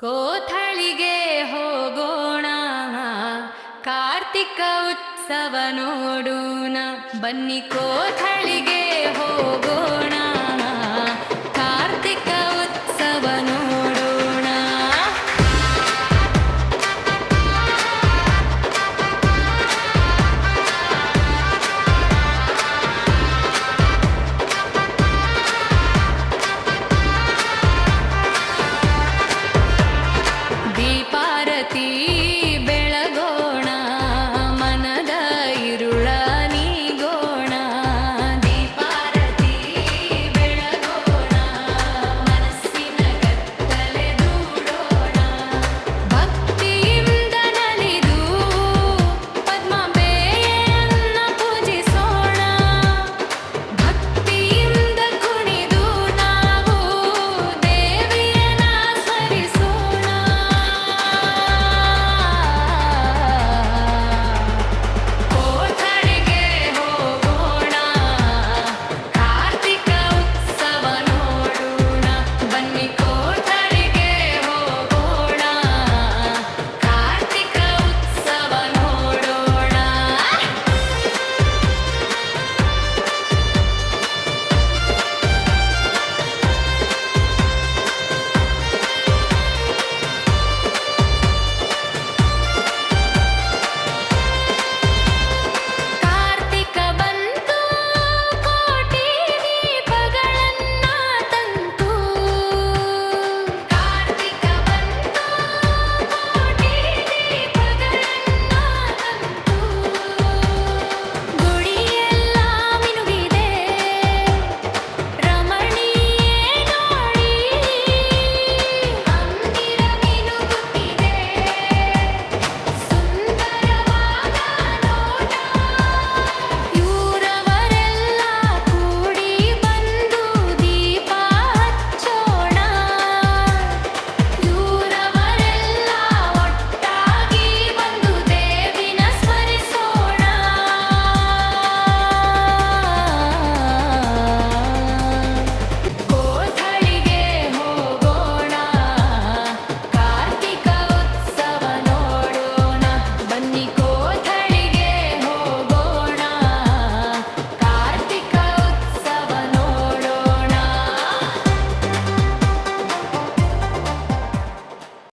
ಕೋಥಳಿಗೆ ಹೋಗೋಣ. ಕಾರ್ತಿಕ ಉತ್ಸವ ನೋಡೋಣ. ಬನ್ನಿ ಕೋಥಳಿಗೆ ಹೋಗೋಣ. ti.